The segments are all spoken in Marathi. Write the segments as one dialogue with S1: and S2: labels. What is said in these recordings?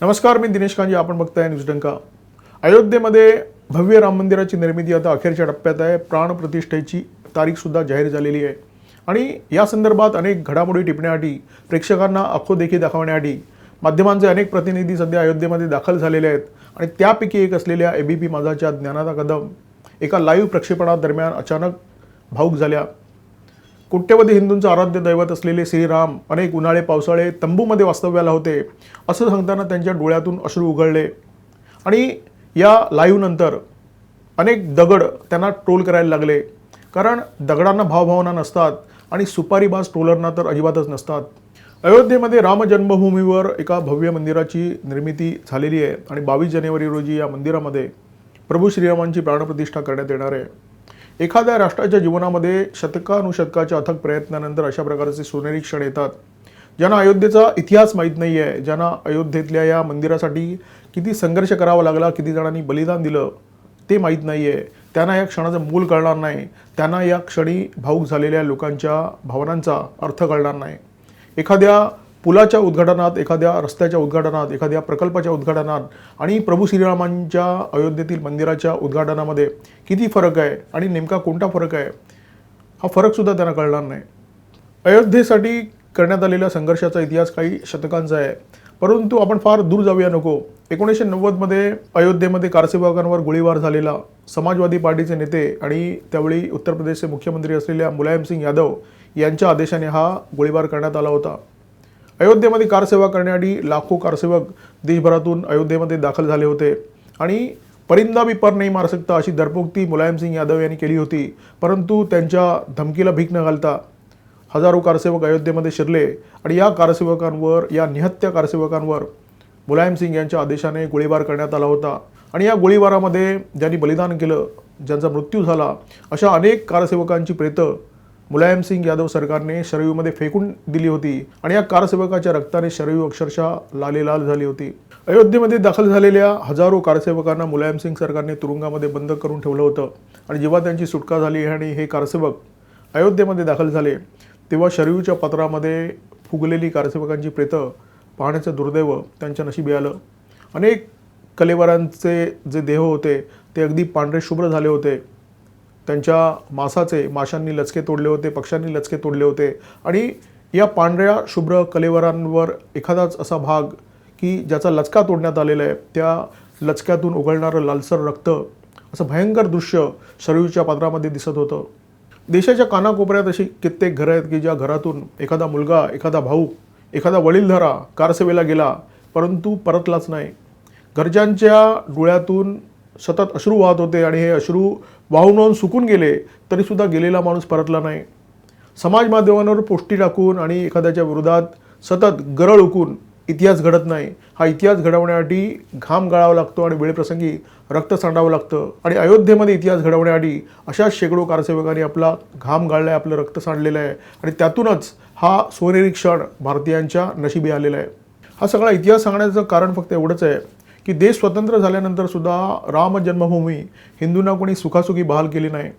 S1: नमस्कार मी दिनेश कांजी आपण बघताय न्यूज डंका. अयोध्येमध्ये भव्य राम मंदिराची निर्मिती आता अखेरच्या टप्प्यात आहे. प्राणप्रतिष्ठेची तारीखसुद्धा जाहीर झालेली आहे. आणि या संदर्भात अनेक घडामोडी टिपण्यासाठी प्रेक्षकांना अखो देखील दाखवण्यासाठी माध्यमांचे अनेक प्रतिनिधी सध्या अयोध्येमध्ये दाखल झालेले आहेत. आणि त्यापैकी एक असलेल्या ए बी पी माझाच्या ज्ञानादा कदम एका लाईव्ह प्रक्षेपणादरम्यान अचानक भाऊक झाल्या. कोट्यवधी हिंदूंचं आराध्य दैवत असलेले श्रीराम अनेक उन्हाळे पावसाळे तंबूमध्ये वास्तव्याला होते असं सांगताना त्यांच्या डोळ्यातून अश्रू उघडले. आणि या लाईव्हनंतर अनेक दगड त्यांना ट्रोल करायला लागले. कारण दगडांना भावभावना नसतात आणि सुपारीबाज ट्रोलरना तर अजिबातच नसतात. अयोध्येमध्ये राम जन्मभूमीवर एका भव्य मंदिराची निर्मिती झालेली आहे आणि बावीस जानेवारी रोजी या मंदिरामध्ये प्रभू श्रीरामांची प्राणप्रतिष्ठा करण्यात येणार आहे. एखाद्या राष्ट्राच्या जीवनामध्ये शतकानुशतकाच्या अथक प्रयत्नानंतर अशा प्रकारचे सोनेरी क्षण येतात ज्यांना अयोध्येचा इतिहास माहीत नाही आहे ज्यांना अयोध्येतल्या या मंदिरासाठी किती संघर्ष करावा लागला किती जणांनी बलिदान दिलं ते माहीत नाही आहे त्यांना या क्षणाचं मूल कळणार नाही. त्यांना या क्षणी भाऊक झालेल्या लोकांच्या भावनांचा अर्थ कळणार नाही. एखाद्या पुलाच्या उद्घाटनात एखाद्या रस्त्याच्या उद्घाटनात एखाद्या प्रकल्पाच्या उद्घाटनात आणि प्रभू श्रीरामांच्या अयोध्येतील मंदिराच्या उद्घाटनामध्ये किती फरक आहे आणि नेमका कोणता फरक आहे? हा फरकसुद्धा त्यांना कळणार नाही. अयोध्येसाठी करण्यात आलेल्या संघर्षाचा इतिहास काही शतकांचा आहे. परंतु आपण फार दूर जाऊया नको. एकोणीसशे नव्वदमध्ये अयोध्येमध्ये कारसेवकांवर गोळीबार झालेला समाजवादी पार्टीचे नेते आणि त्यावेळी उत्तर प्रदेशचे मुख्यमंत्री असलेल्या मुलायमसिंग यादव यांच्या आदेशाने हा गोळीबार करण्यात आला होता. अयोध्येमध्ये कारसेवा करण्यासाठी लाखो कारसेवक देशभरातून अयोध्येमध्ये दाखल झाले होते. आणि परिंदा भी पर नाही मार सकता अशी दरपोक्ती मुलायमसिंग यादव यांनी केली होती. परंतु त्यांच्या धमकीला भीक न घालता हजारो कारसेवक अयोध्येमध्ये शिरले आणि या कारसेवकांवर या निहत्या कारसेवकांवर मुलायमसिंग यांच्या आदेशाने गोळीबार करण्यात आला होता. आणि या गोळीबारामध्ये ज्यांनी बलिदान केलं ज्यांचा मृत्यू झाला अशा अनेक कारसेवकांची प्रेतं मुलायम सिंग यादव सरकारने शरयूमध्ये फेकून दिली होती आणि या कारसेवकाच्या रक्ताने शरयू अक्षरशः लालेलाल झाली होती. अयोध्येमध्ये दाखल झालेल्या हजारो कारसेवकांना मुलायम सिंग सरकारने तुरुंगामध्ये बंद करून ठेवलं होतं. आणि जेव्हा त्यांची सुटका झाली आणि हे कारसेवक अयोध्येमध्ये दाखल झाले तेव्हा शरयूच्या पत्रामध्ये फुगलेली कारसेवकांची प्रेतं पाहण्याचं दुर्दैव त्यांच्या नशिबी आलं. अनेक कलेवरांचे जे देह होते ते अगदी पांढरे शुभ्र झाले होते. त्यांच्या मासाचे माशांनी लचके तोडले होते पक्ष्यांनी लचके तोडले होते. आणि या पांढऱ्या शुभ्र कलेवरांवर एखादाच असा भाग की ज्याचा लचका तोडण्यात आलेला आहे त्या लचक्यातून उघडणारं लालसर रक्त असं भयंकर दृश्य शरीरच्या पात्रामध्ये दिसत होतं. देशाच्या कानाकोपऱ्यात अशी कित्येक घरं आहेत की ज्या घरातून एखादा मुलगा एखादा भाऊ एखादा वडीलधारा कारसेवेला गेला परंतु परतलाच नाही. घरच्यांच्या डोळ्यातून सतत अश्रू वाहत होते आणि हे अश्रू वाहून वाहून सुकून गेले तरीसुद्धा गेलेला माणूस परतला नाही. समाज माध्यमांवर पोष्टी टाकून आणि एखाद्याच्या विरोधात सतत गरळ उकून इतिहास घडत नाही. हा इतिहास घडवण्यासाठी घाम गाळावा लागतो आणि वेळप्रसंगी रक्त सांडावं लागतं. आणि अयोध्येमध्ये इतिहास घडवण्यासाठी अशाच शेकडो कारसेवकांनी आपला घाम गाळला आहे आपलं रक्त सांडलेलं आहे. आणि त्यातूनच हा सोनेरी क्षण भारतीयांच्या नशिबी आलेला आहे. हा सगळा इतिहास सांगण्याचं कारण फक्त एवढंच आहे. की देश स्वतंत्र झाल्यानंतर सुद्धा राम जन्मभूमी हिंदूंना कोणी सुखासुखी बहाल केली नाही.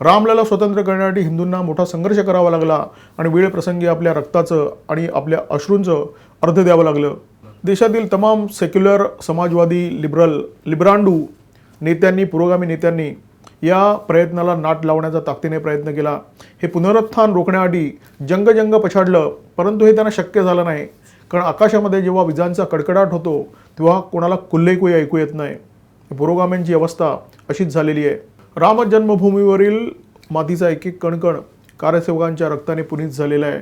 S1: रामलाला स्वतंत्र करण्यासाठी हिंदूंना मोठा संघर्ष करावा लागला आणि वेळ प्रसंगी आपल्या रक्ताचं आणि आपल्या अश्रूंचं अर्ध द्यावं लागलं. देशातील तमाम सेक्युलर समाजवादी लिबरल लिब्रांडू नेत्यांनी पुरोगामी नेत्यांनी या प्रयत्नाला नाट लावण्याचा ताकदीने प्रयत्न केला. हे पुनरुत्थान रोखण्यासाठी जंगजंग पछाडलं परंतु हे त्यांना शक्य झालं नाही. कारण आकाशामध्ये जेव्हा विजांचा कडकडाट होतो तेव्हा कोणाला कुल्लेकुई ऐकू येत नाही. पुरोगाम्यांची अवस्था अशीच झालेली आहे. राम जन्मभूमीवरील मातीचा एक एक कणकण कार्यसेवकांच्या रक्ताने पुनीत झालेला आहे.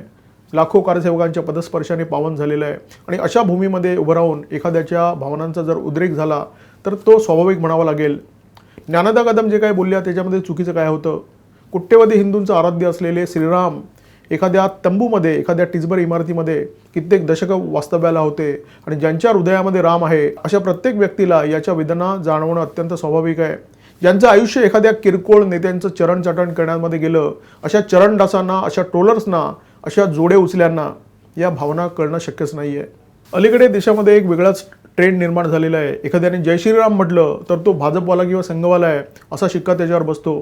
S1: लाखो कार्यसेवकांच्या पदस्पर्शाने पावन झालेला आहे. आणि अशा भूमीमध्ये उभं राहून एखाद्याच्या भावनांचा जर उद्रेक झाला तर तो स्वाभाविक म्हणावा लागेल. ज्ञानदा कदम जे काय बोलल्या त्याच्यामध्ये चुकीचं काय होतं? कुट्टेवधी हिंदूंचं आराध्य असलेले श्रीराम एखाद्या तंबूमध्ये एखाद्या टिचबर इमारतीमध्ये कित्येक दशकं वास्तव्याला होते आणि ज्यांच्या हृदयामध्ये राम आहे अशा प्रत्येक व्यक्तीला याच्या वेदना जाणवणं अत्यंत स्वाभाविक आहे. ज्यांचं आयुष्य एखाद्या किरकोळ नेत्यांचं चरण चाटण करण्यामध्ये गेलं अशा चरणदासांना अशा ट्रोलर्सना अशा जोडे उचल्यांना या भावना कळणं शक्यच नाही आहे अलीकडे देशामध्ये एक वेगळाच ट्रेंड निर्माण झालेला आहे. एखाद्याने जय श्रीराम म्हटलं तर तो भाजपवाला किंवा संघवाला आहे असा शिक्का त्याच्यावर बसतो.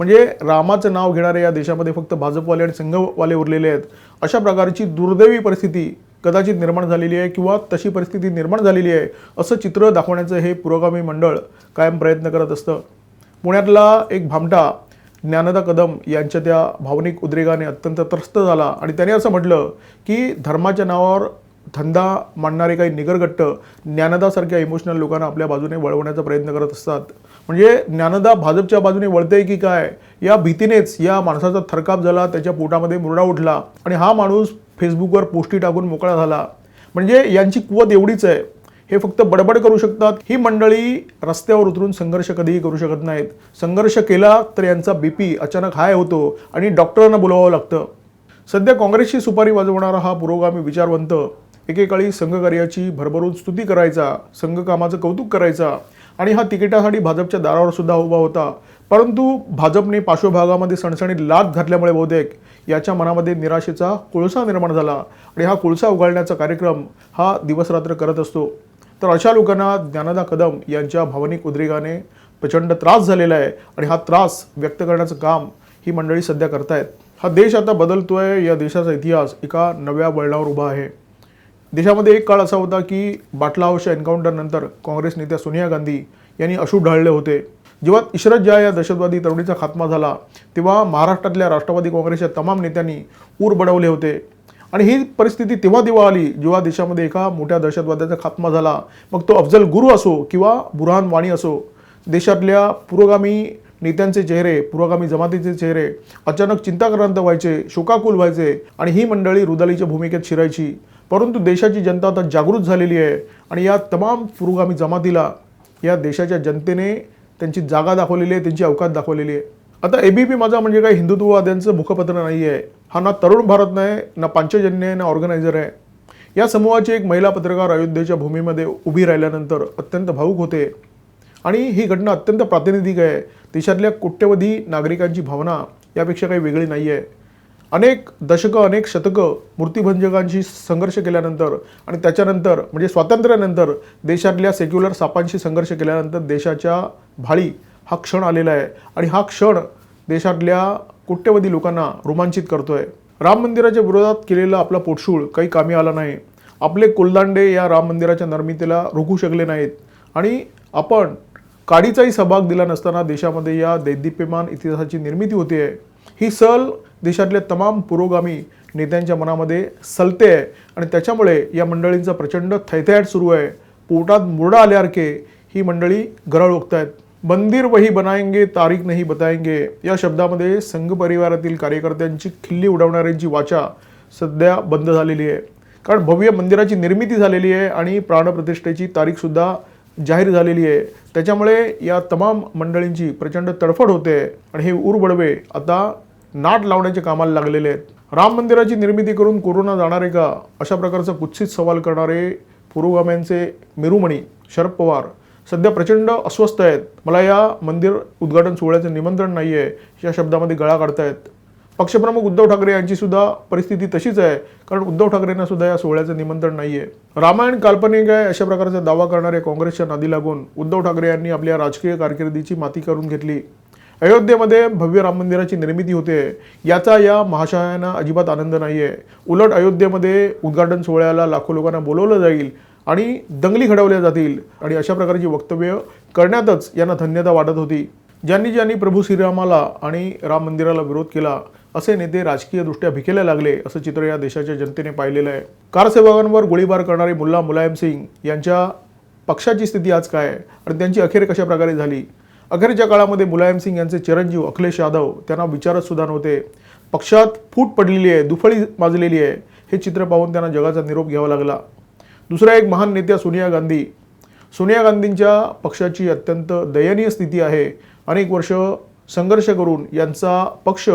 S1: म्हणजे रामाचं नाव घेणारे या देशामध्ये फक्त भाजपवाले आणि संघवाले उरलेले आहेत. अशा प्रकारची दुर्दैवी परिस्थिती कदाचित निर्माण झालेली आहे किंवा तशी परिस्थिती निर्माण झालेली आहे असं चित्र दाखवण्याचं हे पुरोगामी मंडळ कायम प्रयत्न करत असतं. पुण्यातला एक भामटा ज्ञानदा कदम यांच्या त्या भावनिक उद्रेगाने अत्यंत त्रस्त झाला आणि त्याने असं म्हटलं की धर्माच्या नावावर धंदा मांडणारे काही निगरगट्ट ज्ञानदासारख्या इमोशनल लोकांना आपल्या बाजूने वळवण्याचा प्रयत्न करत असतात. म्हणजे ज्ञानदा भाजपच्या बाजूने वळते की काय? या भीतीनेच या माणसाचा थरकाप झाला त्याच्या पोटामध्ये मुरडा उठला आणि हा माणूस फेसबुकवर पोस्टी टाकून मोकळा झाला. म्हणजे यांची कुवत एवढीच आहे. हे फक्त बडबड करू शकतात. ही मंडळी रस्त्यावर उतरून संघर्ष कधीही करू शकत नाहीत. संघर्ष केला तर यांचा बीपी अचानक हाय होतो आणि डॉक्टरांना बोलवावं लागतं. सध्या काँग्रेसची सुपारी वाजवणारा हा पुरोगामी विचारवंत एकेकाळी संघकार्याची भरभरून स्तुती करायचा संघकामाचं कौतुक करायचा आणि हा तिकिटासाठी भाजपच्या दारावर सुद्धा उभा होता. परंतु भाजपने पार्श्वभागामध्ये सणसणीत लाद घातल्यामुळे बहुतेक याच्या मनामध्ये निराशेचा कोळसा निर्माण झाला आणि हा कोळसा उघडण्याचा कार्यक्रम हा दिवसरात्र करत असतो. तर अशा लोकांना ज्ञानदा कदम यांच्या भावनिक उद्रेगाने प्रचंड त्रास झालेला आहे आणि हा त्रास व्यक्त करण्याचं काम ही मंडळी सध्या करतायत. हा देश आता बदलतोय या देशाचा इतिहास एका नव्या वळणावर उभा आहे. देशामध्ये एक काळ असा होता की बाटला हाऊसच्या एन्काउंटरनंतर काँग्रेस नेत्या सोनिया गांधी यांनी अश्रू ढाळले होते. जेव्हा इशरत जहा या दहशतवादी तरुणीचा खात्मा झाला तेव्हा महाराष्ट्रातल्या राष्ट्रवादी काँग्रेसच्या तमाम नेत्यांनी ऊर बडवले होते. आणि ही परिस्थिती तेव्हा तेव्हा आली जेव्हा देशामध्ये एका मोठ्या दहशतवाद्याचा खात्मा झाला. मग तो अफजल गुरु असो किंवा बुरहान वाणी असो देशातल्या पुरोगामी नेत्यांचे चेहरे पुरोगामी जमातीचे चेहरे अचानक चिंताक्रांत व्हायचे शोकाकुल व्हायचे आणि ही मंडळी रुदालीच्या भूमिकेत शिरायची. परंतु देशाची जनता आता जागृत झालेली आहे आणि या तमाम पुरोगामी जमातीला या देशाच्या जनतेने त्यांची जागा दाखवलेली आहे त्यांची अवकात दाखवलेली आहे. आता एबीपी माझा म्हणजे काही हिंदुत्ववाद्यांचं मुखपत्र नाही आहे. हा ना तरुण भारत नाही ना पांचजन्य आहे ना ऑर्गनायझर आहे. या समूहाची एक महिला पत्रकार अयोध्येच्या भूमीमध्ये उभी राहिल्यानंतर अत्यंत भाऊक होते. आणि ही घटना अत्यंत प्रातिनिधिक आहे. देशातल्या कोट्यवधी नागरिकांची भावना यापेक्षा काही वेगळी नाही आहे अनेक दशकं अनेक शतकं मूर्तिभंजकांशी संघर्ष केल्यानंतर आणि त्याच्यानंतर म्हणजे स्वातंत्र्यानंतर देशातल्या सेक्युलर सापांशी संघर्ष केल्यानंतर देशाच्या भाळी हा क्षण आलेला आहे. आणि हा क्षण देशातल्या कोट्यवधी लोकांना रोमांचित करतो आहे राम मंदिराच्या विरोधात केलेला आपला पोटशूळ काही कामी आला नाही. आपले कोलदांडे या राम मंदिराच्या निर्मितीला रोखू शकले नाहीत. आणि आपण काडीचाही सहभाग दिला नसताना देशामध्ये या दैदिप्यमान इतिहासाची निर्मिती होते आहे ही सल देशातल्या तमाम पुरोगामी नेत्यांच्या मनामध्ये सलते आहे. आणि त्याच्यामुळे या मंडळींचा प्रचंड थैथयाट सुरू आहे. पोटात मुरडा आल्यासारखे ही मंडळी गरळ आहेत मंदिर वही बनाएंगे तारीख नाही बताएंगे. या शब्दामध्ये संघ परिवारातील कार्यकर्त्यांची खिल्ली उडवणाऱ्यांची वाचा सध्या बंद झालेली आहे. कारण भव्य मंदिराची निर्मिती झालेली आहे आणि प्राणप्रतिष्ठेची तारीखसुद्धा जाहीर झालेली आहे. त्याच्यामुळे या तमाम मंडळींची प्रचंड तडफड होते. आणि हे उरबडवे आता नाट लावण्याचे कामाला लागलेले आहेत. राम मंदिराची निर्मिती करून कोरोना जाणार आहे का? अशा प्रकारचा कुत्सित सवाल करणारे पुरोगाम्यांचे मिरुमणी शरद पवार सध्या प्रचंड अस्वस्थ आहेत. मला या मंदिर उद्घाटन सोहळ्याचं निमंत्रण नाही आहे. या शब्दामध्ये गळा काढतायत पक्षप्रमुख उद्धव ठाकरे यांची सुद्धा परिस्थिती तशीच आहे. कारण उद्धव ठाकरेंना सुद्धा या सोहळ्याचं निमंत्रण नाही आहे. रामायण काल्पनिक आहे अशा प्रकारचा दावा करणाऱ्या काँग्रेसच्या नादी लागून उद्धव ठाकरे यांनी आपल्या राजकीय कारकिर्दीची माती करून घेतली. अयोध्येमध्ये भव्य राम मंदिराची निर्मिती होते. याचा या महाशयांना अजिबात आनंद नाही आहे उलट अयोध्येमध्ये उद्घाटन सोहळ्याला लाखो लोकांना बोलवलं जाईल आणि दंगली घडवल्या जातील आणि अशा प्रकारची वक्तव्य करण्यातच यांना धन्यता वाटत होती. ज्यांनी ज्यांनी प्रभू श्रीरामाला आणि राम मंदिराला विरोध केला असे नेते राजकीयदृष्ट्या भिकेला लागले असं चित्र या देशाच्या जनतेने पाहिलेलं आहे. कारसेवकांवर गोळीबार करणारे मुल्ला मुलायम सिंग यांच्या पक्षाची स्थिती आज काय? आणि त्यांची अखेर कशा प्रकारे झाली? अखेरच्या काळामध्ये मुलायम सिंग यांचे चिरंजीव अखिलेश यादव त्यांना विचारत सुद्धा नव्हते. पक्षात फूट पडलेली आहे दुफळी माजलेली आहे हे चित्र पाहून त्यांना जगाचा निरोप घ्यावा लागला. दुसरा एक महान नेत्या सोनिया गांधी. सोनिया गांधींच्या पक्षाची अत्यंत दयनीय स्थिती आहे. अनेक वर्ष संघर्ष करून यांचा पक्ष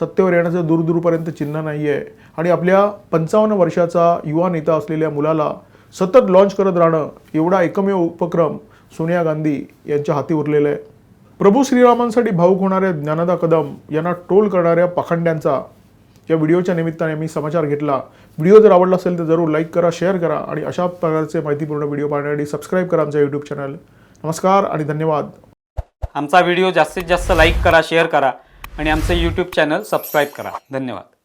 S1: सत्तेवर येण्याचं दूरदूरपर्यंत चिन्ह नाही आहे आणि आपल्या पंचावन्न वर्षाचा युवा नेता असलेल्या मुलाला सतत लॉन्च करत राहणं एवढा एकमेव उपक्रम सोनिया गांधी यांच्या हाती उरलेला आहे. प्रभू श्रीरामांसाठी भाऊक होणाऱ्या ज्ञानदा कदम यांना ट्रोल करणाऱ्या पाखंड्यांचा या व्हिडिओच्या निमित्ताने मी समाचार घेतला. व्हिडिओ जर आवडला असेल तर जरूर लाईक करा शेअर करा आणि अशा प्रकारचे माहितीपूर्ण व्हिडिओ पाहण्यासाठी सबस्क्राईब करा आमचा यूट्यूब चॅनल नमस्कार आणि धन्यवाद.
S2: आमचा व्हिडिओ जास्तीत जास्त लाईक करा शेअर करा आणि आमचं यूट्यूब चॅनल सबस्क्राईब करा. धन्यवाद.